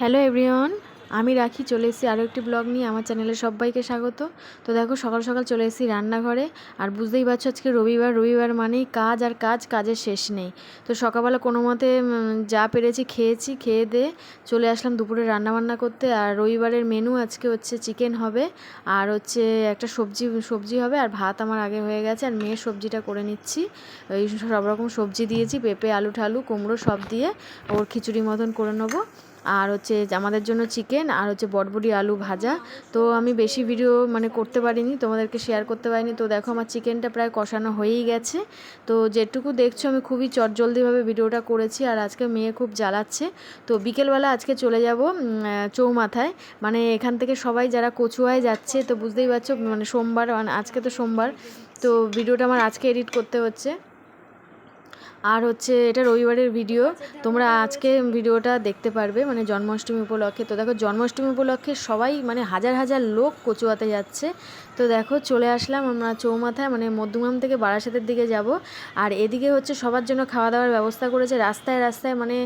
Hello everyone, আমি রাখি, চলে এসেছি আরও একটি ব্লগ নিয়ে। আমার চ্যানেলে সবাইকে স্বাগত। তো দেখো, সকাল সকাল চলে এসেছি রান্নাঘরে। আর বুঝতেই পারছ আজকে রবিবার রবিবার মানেই কাজ আর কাজ, কাজের শেষ নেই। তো সকালবেলা কোনো মতে যা পেরেছি খেয়েছি, খেয়ে দিয়ে চলে আসলাম দুপুরে রান্না বান্না করতে। আর রবিবারের মেনু আজকে হচ্ছে চিকেন হবে, আর হচ্ছে একটা সবজি সবজি হবে, আর ভাত আমার আগে হয়ে গেছে। আর মেয়ের সবজিটা করে নিচ্ছি। ওই সব রকম সবজি দিয়েছি, পেঁপে, আলু ঠালু, কুমড়ো সব দিয়ে ওর খিচুড়ি মতন করে নেব। আর হচ্ছে আমাদের জন্য চিকেন আর হচ্ছে বটবটি আলু ভাজা। তো আমি বেশি ভিডিও মানে করতে পারিনি, তোমাদেরকে শেয়ার করতে পারিনি। তো দেখো আমার চিকেনটা প্রায় কষানো হয়েই গেছে। তো যেটুকু দেখছ আমি খুবই চটজলদিভাবে ভিডিওটা করেছি আর আজকে মেয়ে খুব জ্বালাচ্ছে। তো বিকেলবেলা আজকে চলে যাব চৌমাথায়। মানে এখান থেকে সবাই যারা কচুয়ায় যাচ্ছে, তো বুঝতেই পারছ মানে সোমবার মানে আজকে তো সোমবার। তো ভিডিওটা আমার আজকে এডিট করতে হচ্ছে। আর হচ্ছে এটা রবিবারের ভিডিও। তোমরা আজকে ভিডিওটা দেখতে পারবে মানে জন্মাষ্টমী উপলক্ষে। তো দেখো, জন্মাষ্টমী উপলক্ষে সবাই মানে হাজার হাজার লোক কচুয়াতে যাচ্ছে। তো দেখো, চলে আসলাম আমরা চৌমাথায় মানে মধ্যমগ্রাম থেকে বারাসাতের দিকে যাব। আর এদিকে হচ্ছে সবার জন্য খাওয়া দাওয়ার ব্যবস্থা করেছে। রাস্তায় রাস্তায় মানে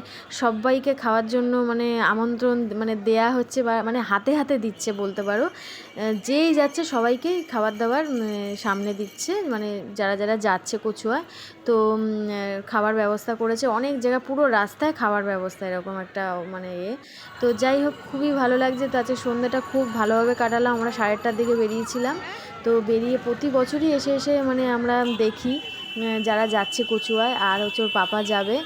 সবাইকে খাওয়ার জন্য মানে আমন্ত্রণ মানে দেয়া হচ্ছে বা মানে হাতে হাতে দিচ্ছে বলতে পারো। যেই যাচ্ছে সবাইকেই খাবার দাবার সামনে দিচ্ছে মানে যারা যারা যাচ্ছে কচুয়া। তো খাবার ব্যবস্থা করেছে। অনেক জায়গা, পুরো রাস্তায় খাবার ব্যবস্থা এরকম একটা মানে এ। তো যাই হোক, খুবই ভালো লাগছে। তো সন্ধ্যাটা খুব ভালোভাবে কাটালাম। আমরা সাড়ে আটটার দিকে বেরিয়েছিলাম। তো বেরিয়ে প্রতি বছরই এসে এসে মানে আমরা দেখি যারা যাচ্ছে কচুয়ায়। আর হচ্ছে ওর পাপা যাবে।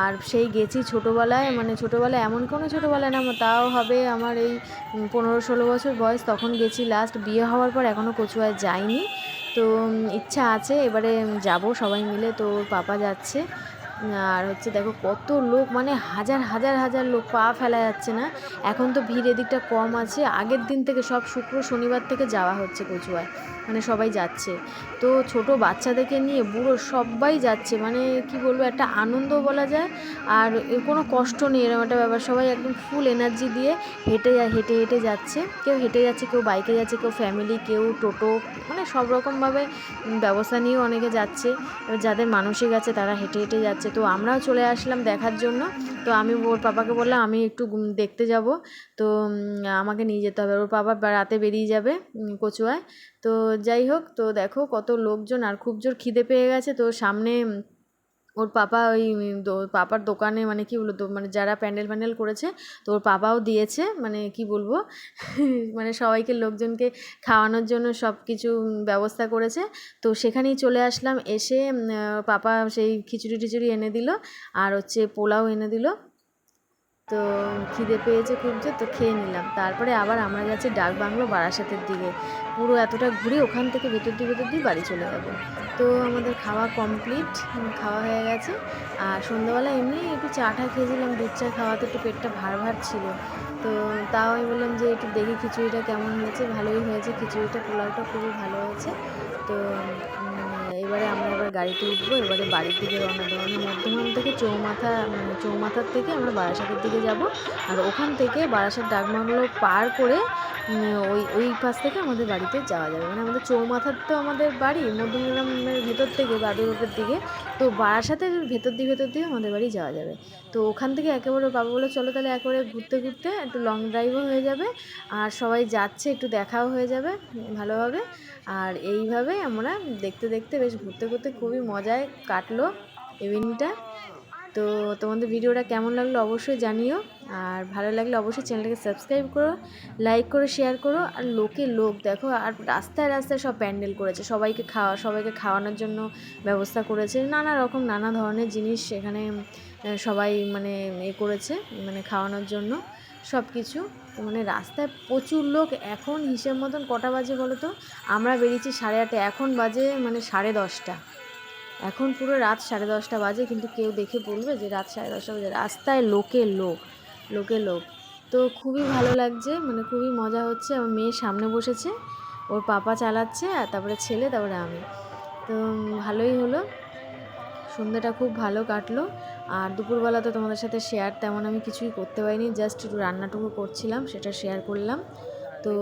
আর সেই গেছি ছোটোবেলায় মানে ছোটোবেলায় এমন কোনো ছোটোবেলায় না তাও হবে আমার এই পনেরো ষোলো বছর বয়স। তখন গেছি লাস্ট বিয়ে হওয়ার পর এখনও কচুয়ায় যাইনি। তো ইচ্ছা আছে এবারে যাব সবাই মিলে। তো পাপা যাচ্ছে। আর হচ্ছে দেখো কত লোক মানে হাজার হাজার হাজার লোক পা ফেলা যাচ্ছে না। এখন তো ভিড় এদিকটা কম আছে। আগের দিন থেকে সব শুক্র, শনিবার থেকে যাওয়া হচ্ছে কচুয়ায়। মানে সবাই যাচ্ছে। তো ছোট বাচ্চাদেরকে নিয়ে বুড়ো সবাই যাচ্ছে। মানে কি বলব, একটা আনন্দ বলা যায়। আর কোনো কষ্ট নেই, এরকম একটা ব্যাপার। সবাই একদম ফুল এনার্জি দিয়ে হেঁটে হেঁটে হেঁটে যাচ্ছে। কেউ হেঁটে যাচ্ছে, কেউ বাইকে যাচ্ছে, কেউ ফ্যামিলি কেউ টোটো মানে সব রকমভাবে ব্যবস্থা নিয়েও অনেকে যাচ্ছে। যাদের মানসিক আছে তারা হেঁটে হেঁটে যাচ্ছে। তো আমরাও চলে আসলাম দেখার জন্য। তো আমি ওর পাপাকে বললাম, আমি একটু দেখতে যাব। তো আমাকে নিয়ে যেতে হবে। ওর পাপা রাতে বেরিয়ে যাবে কচুয়ায়। তো যাই হোক, তো দেখো কত লোকজন আর খুব জোর খিদে পেয়ে গেছে। তো সামনে ওর পাপা ওই পাপার দোকানে মানে কি বলতো মানে যারা প্যান্ডেল প্যান্ডেল করেছে, তো ওর পাপাও দিয়েছে মানে কি বলব মানে সবাইকে লোকজনকে খাওয়ানোর জন্য সব কিছু ব্যবস্থা করেছে। তো সেখানেই চলে আসলাম, এসে পাপা সেই খিচুড়ি টিচুড়ি এনে দিল, আর হচ্ছে পোলাও এনে দিল। তো খিদে পেয়েছে খুব জোর তো খেয়ে নিলাম। তারপরে আবার আমরা যাচ্ছি ডাক বাংলো বারাসাতের দিকে। পুরো এতটা ঘুরে ওখান থেকে ভেতর দিয়ে ভেতর দিয়ে বাড়ি চলে যাব। তো আমাদের খাওয়া কমপ্লিট খাওয়া হয়ে গেছে। আর সন্ধ্যাবেলা এমনি একটু চা টা খেয়েছিলাম, দুধ চা খাওয়াতে একটু পেটটা ভার ভার ছিল। তো তাও আমি বললাম যে, একটু দেখি খিচুড়িটা কেমন হয়েছে। ভালোই হয়েছে, খিচুড়িটা পোলাওটা খুবই ভালো হয়েছে। তো এবারে আমরা এবার গাড়িতে উঠবো, এবারে বাড়ির দিকে রওনা আমরা মধ্যমান থেকে চৌমাথা মানে চৌমাথার থেকে আমরা বারাসাতের দিকে যাব। আর ওখান থেকে বারাসাত ডাকবাংলো পার করে ওই ওই পাশ থেকে আমাদের বাড়িতে যাওয়া যাবে। মানে আমাদের চৌমাথার তো আমাদের বাড়ি, মধ্যমগ্রামের ভেতর থেকে বাদুরপুরের দিকে। তো বারাসাতের ভেতর দিয়ে ভেতর দিয়ে আমাদের বাড়ি যাওয়া যাবে। তো ওখান থেকে একেবারে বাবা বলে, চলো তাহলে একেবারে ঘুরতে ঘুরতে একটু লং ড্রাইভও হয়ে যাবে। আর সবাই যাচ্ছে, একটু দেখাও হয়ে যাবে, ভালোভাবে। আর এইভাবে আমরা দেখতে দেখতে বেশ ঘুরতে ঘুরতে খুবই মজায় কাটলো ইভিনিংটা তো তোমাদের ভিডিওটা কেমন লাগল অবশ্যই জানিও। আর ভালো লাগলে অবশ্যই চ্যানেলটাকে সাবস্ক্রাইব করো লাইক করো শেয়ার করো। আর লোকে লোক, দেখো, আর রাস্তায় রাস্তায় সব প্যান্ডেল করেছে। সবাইকে খাওয়া, সবাইকে খাওয়ানোর জন্য ব্যবস্থা করেছে। নানা রকম, নানা ধরনের জিনিস সেখানে সবাই মানে এ করেছে মানে খাওয়ানোর জন্য। সব কিছু তো মানে রাস্তায় প্রচুর লোক। এখন হিসেব মতন কটা বাজে বলো তো? আমরা বেরিয়েছি সাড়ে আটটা এখন বাজে মানে সাড়ে দশটা। এখন পুরো রাত সাড়ে দশটা বাজে, কিন্তু কেউ দেখে বলবে যে রাত সাড়ে দশটা বাজে। রাস্তায় লোকে লোক লোকে লোক। তো খুবই ভালো লাগছে মানে খুবই মজা হচ্ছে। আমার মেয়ে সামনে বসেছে, ওর পাপা চালাচ্ছে, আর তারপরে ছেলে, তারপরে আমি। তো ভালোই হলো। সন্ধ্যাটা খুব ভালো কাটলো। আর দুপুরবেলা তো তোমাদের সাথে শেয়ার তেমন আমি কিছুই করতে পারিনি জাস্ট একটু রান্নাটুকু করছিলাম, সেটা শেয়ার করলাম। তো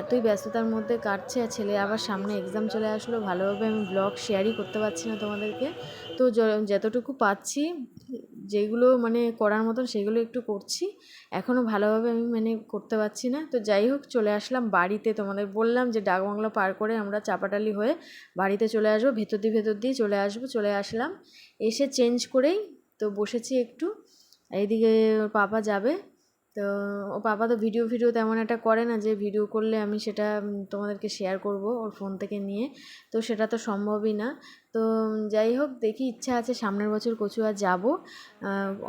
এতই ব্যস্ততার মধ্যে কাটছে, আর ছেলে আবার সামনে এক্সাম চলে আসলো, ভালোভাবে আমি ব্লগ শেয়ারই করতে পারছি না তোমাদেরকে। তো যতটুকু পাচ্ছি যেগুলো মানে করার মতন সেগুলো একটু করছি। এখনও ভালোভাবে আমি মানে করতে পারছি না। তো যাই হোক, চলে আসলাম বাড়িতে তোমাদের বললাম যে ডাকবাংলা পার করে আমরা চাপাটালি হয়ে বাড়িতে চলে আসব। ভেতর দিয়ে ভেতর দিয়ে চলে আসব, চলে আসলাম। এসে চেঞ্জ করেই তো বসেছি একটু। এইদিকে পাপা যাবে। তো ও পাপা তো ভিডিও ভিডিও তেমন একটা করে না যে ভিডিও করলে আমি সেটা তোমাদেরকে শেয়ার করব ওর ফোন থেকে নিয়ে। তো সেটা তো সম্ভবই না। তো যাই হোক, দেখি ইচ্ছা আছে সামনের বছর কচুয়া যাব।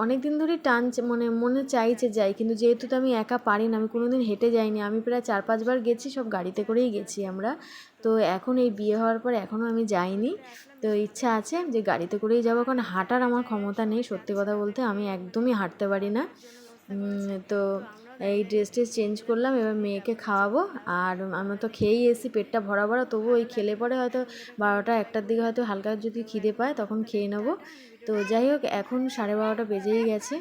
অনেক দিন ধরেই টান মানে মনে চাইছে যাই, কিন্তু যেহেতু তো আমি একা পারি না, আমি কোনো দিন হেঁটে যাইনি, আমি প্রায় চার পাঁচবার গেছি, সব গাড়িতে করেই গেছি আমরা। তো এখন এই বিয়ে হওয়ার পর এখনও আমি যাইনি। তো ইচ্ছা আছে যে গাড়িতে করেই যাব, কারণ হাঁটার আমার ক্ষমতা নেই, সত্যি কথা বলতে আমি একদমই হাঁটতে পারি না। তো এই ড্রেস ট্রেস চেঞ্জ করলাম, এবার মেয়েকে খাওয়াবো। আর আমরা তো খেয়েই এসি পেটটা ভরা ভরা তবু ওই খেলে পরে হয়তো বারোটা একটার দিকে হয়তো হালকা যদি খিদে পায়, তখন খেয়ে নেব। তো যাই হোক, এখন সাড়ে বারোটা বেজেই গেছে।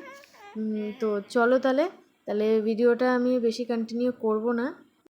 তো চলো তাহলে। তাহলে ভিডিওটা আমি বেশি কন্টিনিউ করব না।